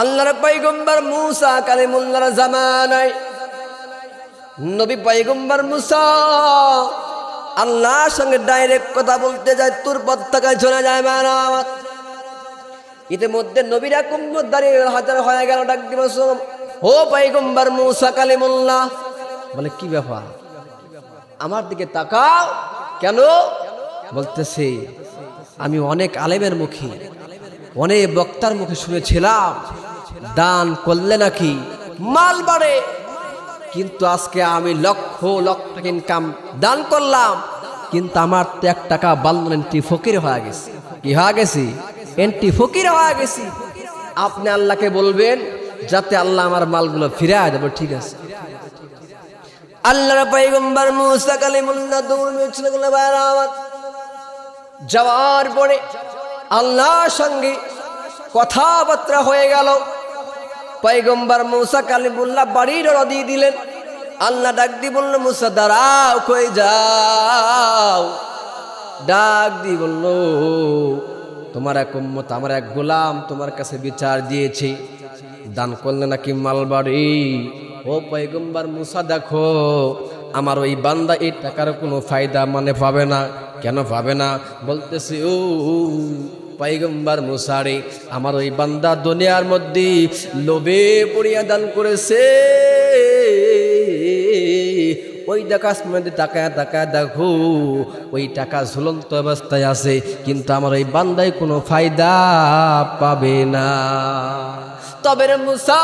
আল্লাহর পৈগম্বর মুসা কালিমুল্লার জামানায়। নবী পৈগম্বর মুসা আল্লাহর সঙ্গে ডাইরেক্ট কথা বলতে যায়, তোর পতাকায় চলে যায় মারামাত। ইতিমধ্যে নবীরা কুম্ভ দাঁড়িয়ে হাজার হয়ে গেল ডাক দিবস। ও পৈগম্বর মুসা কালিমুল্লাহ, বলে, কি ব্যাপার? আমার দিকে তাকাও। কেন? বলতেছে, আমি অনেক আলেমের মুখে, অনেক বক্তার মুখে শুনেছিলাম দান করলে নাকি মাল বাড়ে। কিন্তু আজকে আমি লক্ষ লক্ষ ইনকাম দান করলাম, কিন্তু আমার তো এক টাকা বাল্য এন্টি ফকির হয়ে গেছে। কি হয়ে গেছি? এন্টি ফকির হয়ে গেছি। আপনি আল্লাহকে বলবেন, যাতে আল্লাহ আমার মালগুলো ফিরে দেবো, ঠিক আছে? আল্লাহর পয়গম্বর মুসা কালিমুল্লাহ ছিল যাওয়ার পরে আল্লাহর সঙ্গে কথাবার্তা হয়ে গেল। পয়গম্বর মুসা কালিমুল্লাহ বাড়ির দিয়ে দিলেন। আল্লাহ ডাক দি বলল, মুসা, দাঁড়াও, কই যাও? ডাক দি বলল, তোমার এক উম্মত, আমার এক গোলাম তোমার কাছে বিচার দিয়েছে। দান করলে নাকি মালবাড়ি? ও পয়গম্বর মুসা, দেখো, আমার ওই বান্দা এই টাকার কোনো ফায়দা মানে পাবে না। কেন পাবে না? বলতেছে, ও পয়গম্বর মুসারে আমার ওই বান্দা দুনিয়ার মধ্যে লোভে পড়িয়া দান করেছে। ওই টাকা মধ্যে টাকা টাকা দেখো, ওই টাকা ঝুলন্ত অবস্থায় আছে, কিন্তু আমার ওই বান্দায় কোনো ফায়দা পাবে না। তবে রে মুসা,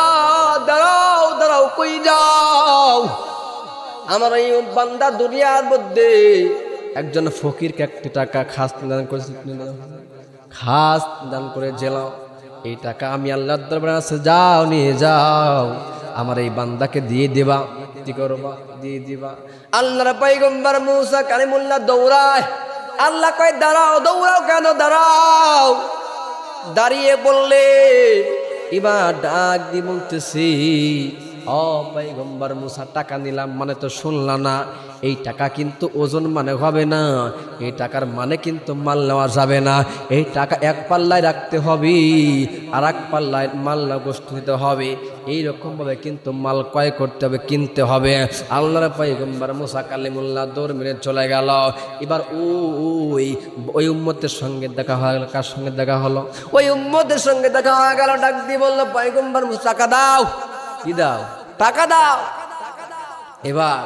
দাঁড়াও দাঁড়াও, কই যাও? আমার এই বান্দা দুনিয়ার মধ্যে একজন ফকিরকে একটি টাকা খাস দান করেছে। খাস দান করে জেলাও। এই টাকা আমি আল্লাহ দরবারে যাও, নিয়ে যাও। আমার এই বান্দাকে দিয়ে দেবা, কি করবা? দিয়ে দিবা। আল্লাহর পয়গম্বর মুসা কালিমুল্লাহ দৌড়ায়। আল্লাহ কয়, দাঁড়াও, দৌড়াও, কেন দাঁড়াও? দাঁড়িয়ে বললে, এবার ডাক দি বলতেছি ও পয়গম্বর মুসা, টাকা নিলাম মানে তো শুনলা না। এই টাকা কিন্তু ওজন মানে হবে না, এই টাকার মানে কিন্তু মাল নেওয়া যাবে না। এই টাকা এক পাল্লায় রাখতে হবে আর এক পাল্লায় মাল না গোষ্ঠ দিতে হবে। এইরকমভাবে কিন্তু মাল ক্রয় করতে হবে, কিনতে হবে। আল্লাহর পয়গম্বর মুসা কালিমুল্লাহ দৌড় মেরে চলে গেল। এবার ওই ওই উম্মতের সঙ্গে দেখা হয়ে গেল, কার সঙ্গে দেখা হলো? ওই উম্মতের সঙ্গে দেখা হয়ে গেল, ডাক দিয়ে বলল, পয়গম্বর মুসা দাও। কি দাও? টাকা দাও। এবার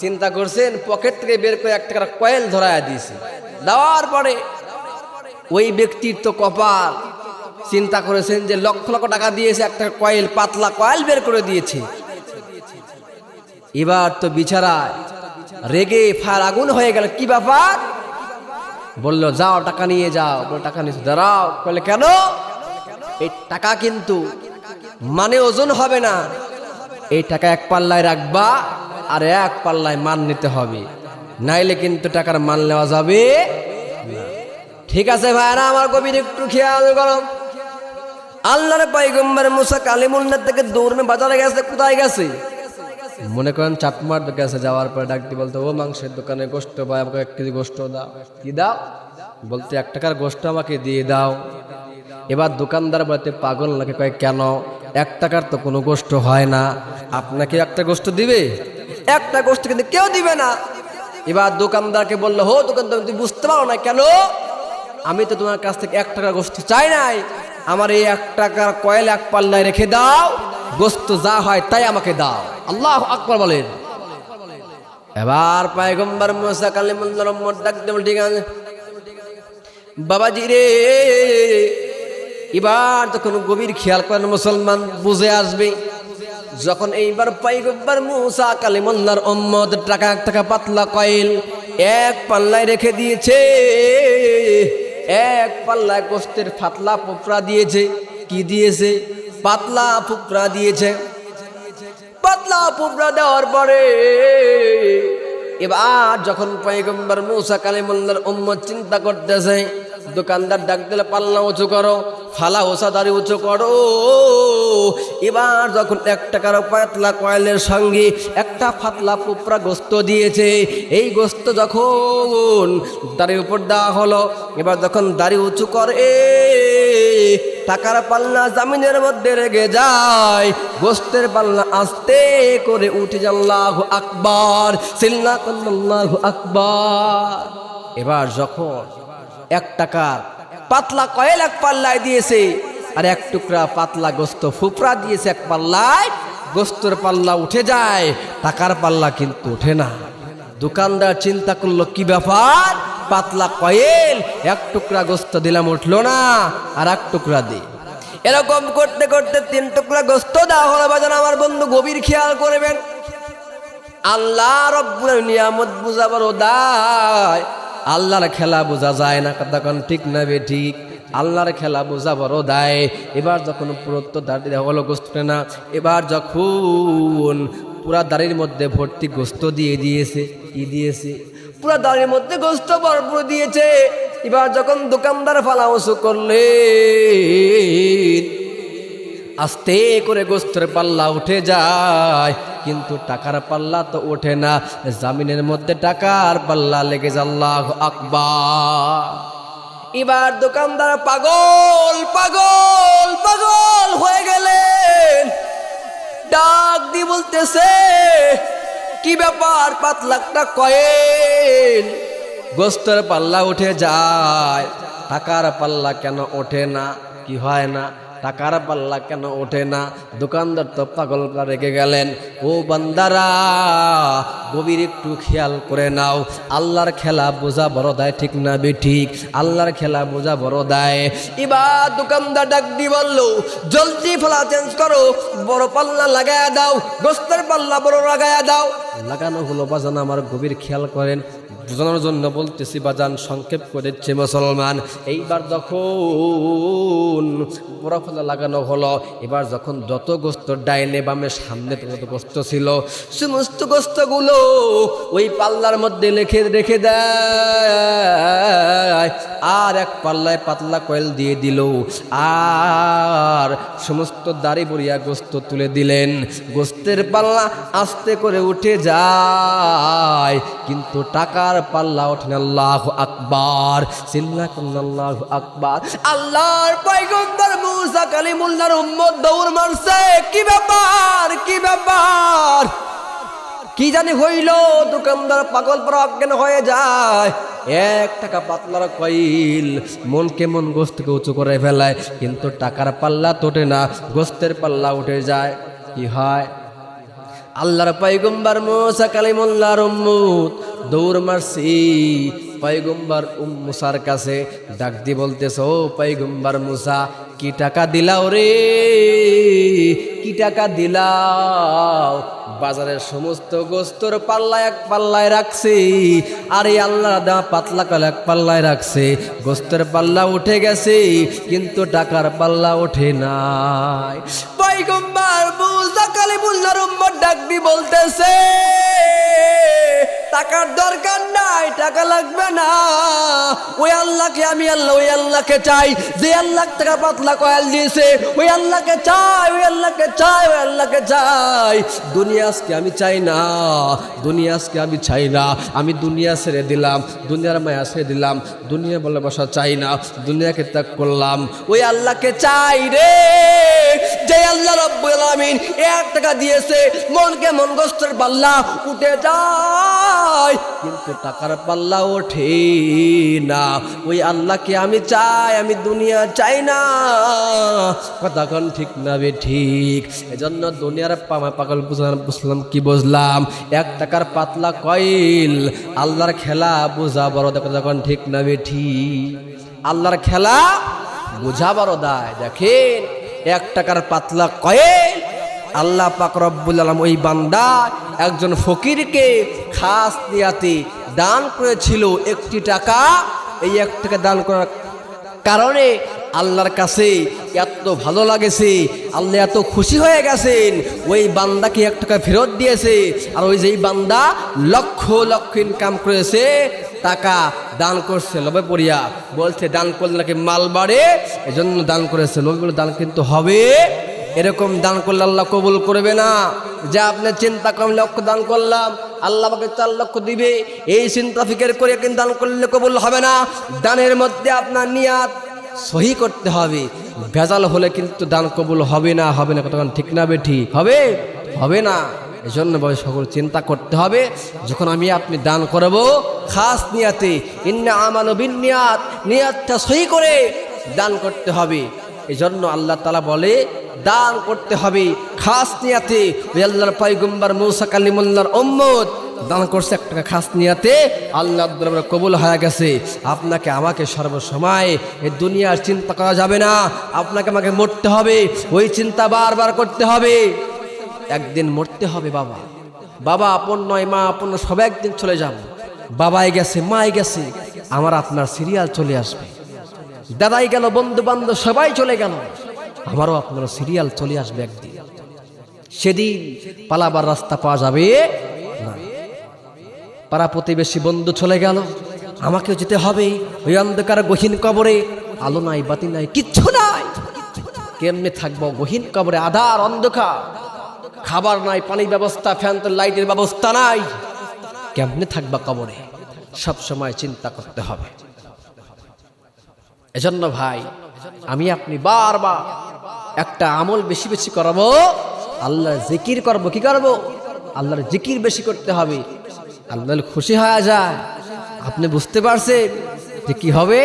চিন্তা করছেন, পকেট থেকে বের করে এক টাকার কয়েল ধরায় দিয়েছে। দেওয়ার পরে ওই ব্যক্তির তো কপাল। চিন্তা করেছেন যে লক্ষ লক্ষ টাকা দিয়েছে, একটা কয়েল, পাতলা কয়েল বের করে দিয়েছে। এবার তো বিছারায় রেগে ফার আগুন হয়ে গেল, কি ব্যাপার? বলল, যাও, টাকা নিয়ে যাও। টাকা নিয়ে দাঁড়াও বলে কেন? এই টাকা কিন্তু মানে ওজন হবে না। এই টাকা এক পাল্লায় রাখবা আর এক পাল্লায় মান নিতে হবে। নাইলে কিন্তু টাকার মান নেওয়া যাবে ঠিক আছে ভাইরা, আমার কবির একটু খেয়াল গরম আল্লাহর পাইগম্বর মুসা কালিমুল্লার থেকে দৌড়নে বাজারে গেছে, কোথায় গেছে? মনে করেন চাটমার গেছে যাওয়ার পরে ডাকতে বলতে, ও মাংসের দোকানে গোষ্ঠ বা আমাকে এক কেজি গোষ্ঠ দাও। কি দাও? বলতে, এক টাকার গোষ্ঠ আমাকে দিয়ে দাও। এবার দোকানদার বলতে পাগল নাকি? কয় কেন? এক টাকার তো কোনো গোষ্ঠ হয় না। আপনাকে একটা গোষ্ঠ দিবে? একটা গোষ্ঠ কিন্তু কেউ দিবে না। এবার দোকানদারকে বলল হো দোকানদার তুমি বুঝতে পারো না কেন? আমি তো তোমার কাছ থেকে এক টাকার গোষ্ঠ চাই নাই। আমার এই এক টাকার কয়েল এক পাল্লায় রেখে দাও। গোস্ত যা হয় তাই আমাকে দাও। আল্লাহ আকবর বলেন। এবার পায়গম্বর মোসা কালিমুল্লাহ ডাক দেবো ঠিক আছে বাবাজি রে এবার তখন গভীর খেয়াল করেন মুসলমান, বুঝে আসবে। যখন এইবার পাইগব্বার মুসা কালিমুল্লার অম্মদ টাকা টাকা পাতলা কয়েল এক পাল্লায় রেখে দিয়েছে, এক পাল্লায় গোস্তের ফাতলা পোপড়া দিয়েছে। কি দিয়েছে? পাতলা ফুপড়া দিয়েছে। পাতলা পুবড়া দেওয়ার পরে এবার যখন পয়গম্বর মুসা কালিমুল্লার উম্মত চিন্তা করতেছে দোকানদার ডাক দিলে, পাল্লা উঁচু করো, ফালা ওসাদারি উঁচু করো। এবার যখন এক টাকার পাতলা কয়েলের সঙ্গে একটা ফাতলা পুপড়া গোস্ত দিয়েছে, এই গোস্ত যখন দাড়ির উপর দেওয়া হলো, এবার যখন দাড়ি উঁচু করে, টাকার পাল্লা জামিনের মধ্যে রেগে যায়, গোস্তের পাল্লা আস্তে করে উঠে আল্লাহ আকবার, সিল্লা আল্লাহ আকবার। এবার যখন এক টাকার পাতলা কয়েল এক পাল্লায় দিয়েছে। আর এক টুকরা পাতলা গোস্ত ফুপরা দিয়েছে এক পাল্লায়। গোস্তর পাল্লা উঠে যায়, টাকার পাল্লা কিন্তু ওঠে না। দোকানদার চিন্তা করল, কি ব্যাপার? পাতলা কয়েল, এক টুকরা গোস্ত দিলাম, উঠল না, আর এক টুকরা দি। এরকম করতে করতে তিন টুকরা গোস্ত দেওয়া হলো। বাজান, আমার বন্ধু গভীর খেয়াল করবেন। আল্লাহ রব্বুল নিয়ামত বুঝাবার ও দায় আল্লাহর খেলা বোঝা যায় না, তখন ঠিক না বে ঠিক? আল্লাহর খেলা বোঝা বড় দায়। এবার যখন পুরত্ব দাঁড়িয়ে হলো গোস্ত না, এবার যখন পুরা দাড়ির মধ্যে ভর্তি গোস্ত দিয়ে দিয়েছে, কি দিয়েছে? পুরা দাড়ির মধ্যে গোস্ত ভরপুর দিয়েছে। এবার যখন দোকানদার ফালা উঁচু করলেন, আস্তে করে গোস্তের পাল্লা উঠে যায়। কিন্তু টাকার পাল্লা তো ওঠে না। জামিনের মধ্যে টাকার পাল্লা লেগে যাল্লাহ আকবার। এবার দোকানদার পাগল পাগল পাগল হয়ে গেলেন। ডাক দি বলতেছে, কি ব্যাপার পাঁচ লাখটা কয়েন? গোস্তের পাল্লা উঠে যায়। টাকার পাল্লা কেন ওঠে না? কি হয় না? টাকার পাল্লা কেন ওঠে না? দোকানদার তো পাগল রেগে গেলেন, ও বান্দারা, গভীর একটু খেয়াল করে নাও। আল্লাহর খেলা বোঝা বড় দেয়, ঠিক না বে ঠিক আল্লাহর খেলা বোঝা বড় দেয়। এবার দোকানদার ডাক দি বলল, জলদি ফলা চেঞ্জ করো, বড় পাল্লা লাগায়া দাও, গোস্তের পাল্লা বড় লাগায়া দাও। লাগানো হলো। বাজান আমার গভীর খেয়াল করেন। বোঝানোর জন্য বলতেছি, বাজান, সংক্ষেপ করেছে মুসলমান। এইবার যখন বড় ফলা লাগানো হলো, এবার যখন যত গোস্ত ডাইনে বামে সামনে তত গোস্ত ছিল, সমস্ত গোস্তগুলো ওই পাল্লার মধ্যে লেখে, রেখে দেয়। আর এক পাল্লায় পাতলা কয়েল দিয়ে দিল। আর সমস্ত দাড়ি বড়িয়া গোস্ত তুলে দিলেন। গোস্তের পাল্লা আস্তে করে উঠে যায়, কিন্তু টাকার পাল্লা ওঠেন। আল্লাহ আকবার চিল্লা আল্লাহ আকবার। আল্লাহর পয়গম্বর মুসা দৌড় মারছে। কি ব্যাপার কি ব্যাপার? কি জানি হইল, দোকানদার পাগল পর অজ্ঞান হয়ে যায়? এক টাকা পাতলার কইল মন কেমন গোস্তকে উঁচু করে ফেলায়, কিন্তু টাকার পাল্লা তোটে না গোস্তের পাল্লা উঠে যায়। কি হয়? আল্লাহর পাইগম্বার মোসা কালিমুল্লাহর উম্মুত, দৌড় মারছি। পাইগম্বার উম মুসার কাছে ডাক দি বলতেছ, ও পয়গম্বর মুসা কি টাকা দিলাও রে? কি টাকা দিলাও? বাজারের সমস্ত গোস্তর পাল্লা এক পাল্লায় রাখছি। আর আল্লাহ দা, পাতলা কাল এক পাল্লায় রাখছে। গোস্তের পাল্লা উঠে গেছে, কিন্তু টাকার পাল্লা ওঠে নাই। পয়গম্বর মুসা কালিমুল্লাহর উম্মত ডাক দি বলতেছে টাকার দরকার নাই, টাকা লাগবে না। ওই আল্লাহকে আমি আল্লাহ, ওই আল্লাহকে চাই। যে আল্লাহ টাকা পাতলা কয়াল দিয়েছে, ওই আল্লাহকে চাই, ওই আল্লাহকে চাই, ওই আল্লাহকে চাই। দুনিয়া আজকে আমি চাই না, দুনিয়া আজকে আমি চাই না। আমি দুনিয়া ছেড়ে দিলাম, দুনিয়ার মায়া ছেড়ে দিলাম দুনিয়া বলে বসা চাই না, দুনিয়াকে ত্যাগ করলাম। ওই আল্লাহকে চাই রে। যে আল্লাহ রব্বুল আলামিন এক টাকা দিয়েছে, মনকে মন গোস্তের পাল্লা উঠে যায়, কিন্তু টাকার পাল্লা ওঠে না। ওই আল্লাহকে আমি চাই, আমি দুনিয়া চাই না। কথাক্ষণ ঠিক না বে ঠিক। এজন্য দুনিয়ার পামা পাগল বুঝলাম বুঝলাম, কি বুঝলাম? এক টাকার পাতলা কইল আল্লাহর খেলা বোঝা বড় দেখো যখন ঠিক না বে ঠিক। আল্লাহর খেলা বোঝা বড় দায়, দেখেন। এক টাকার পাতলা কয়ে আল্লাহ পাক রব্বুল আলম ওই বান্দা একজন ফকিরকে খাস দিয়াতে দান করেছিল একটি টাকা। এই এক টাকা দান করার কারণে আল্লাহর কাছে এত ভালো লাগেছে, আল্লাহ এত খুশি হয়ে গেছেন। ওই বান্দাকে এক টাকা ফেরত দিয়েছে আর ওই যেই বান্দা লক্ষ লক্ষ ইনকাম করেছে টাকা দান করছে, লোভে পড়িয়া বলছে, দান করলে নাকি মাল বাড়ে? এজন্য দান করেছে, লোভে বলে দান কিন্তু হবে। এরকম দান করলে আল্লাহ কবুল করবে না। যে আপনি চিন্তা করেন লক্ষ দান করলাম, আল্লাহ আমাকে চার লক্ষ দিবে। এই চিন্তা ফিকের করে কিন্তু দান করলে কবুল হবে না। দানের মধ্যে আপনার নিয়াত সহি করতে হবে। ভেজাল হলে কিন্তু দান কবুল হবে না হবে না। কতক্ষণ ঠিক না বেঠি? হবে? হবে না। এই জন্য সকল চিন্তা করতে হবে, যখন আমি আপনি দান করব, খাস নিয়াতে, ইন্না আমানো বিনিয়াত নিয়াতটা সহি করে দান করতে হবে। এই জন্য আল্লাহ তালা বলে, দান করতে হবে, খাস নিয়াতে। ওই আল্লাহর পাইগম্বার মৌসা কালিমুল্লার ওম্মদ দান করছে এক টাকা খাস নিয়াতে, আল্লাহ দরবারে কবুল হয়ে গেছে। আপনাকে আমাকে সর্বসময় এই দুনিয়ার চিন্তা করা যাবে না, আপনাকে আমাকে মরতে হবে, ওই চিন্তা বারবার করতে হবে। একদিন মরতে হবে বাবা। বাবা, আপন নয়, মা আপন সবাই একদিন চলে যাব। বাবাই গেছে, মাই গেছে, আমার আপনার সিরিয়াল চলে আসবে। দাদাই গেল বন্ধু বান্ধব সবাই চলে গেল, আমারও আপনার সিরিয়াল চলে আসবে একদিন। সেদিন পালাবার রাস্তা পাওয়া যাবে পাড়া প্রতিবেশী বন্ধু চলে গেল, আমাকেও যেতে হবে। ওই অন্ধকার গহীন কবরে, আলো নাই, বাতি নাই, কিচ্ছু নাই। কেমনে থাকব গহীন কবরে, আধার অন্ধকার। খাবার নাই, পানির ব্যবস্থা, ফ্যান তো লাইটের ব্যবস্থা নাই। কেমনে থাকবা কবরে? সব সময় চিন্তা করতে হবে। এজন্য ভাই, আমি আপনি বারবার একটা আমল বেশি বেশি করব। আল্লাহর জিকির করব, কি করব? আল্লাহর জিকির বেশি করতে হবে। আল্লাহ খুশি হয়ে যায়। আপনি বুঝতে পারছেন যে কি হবে?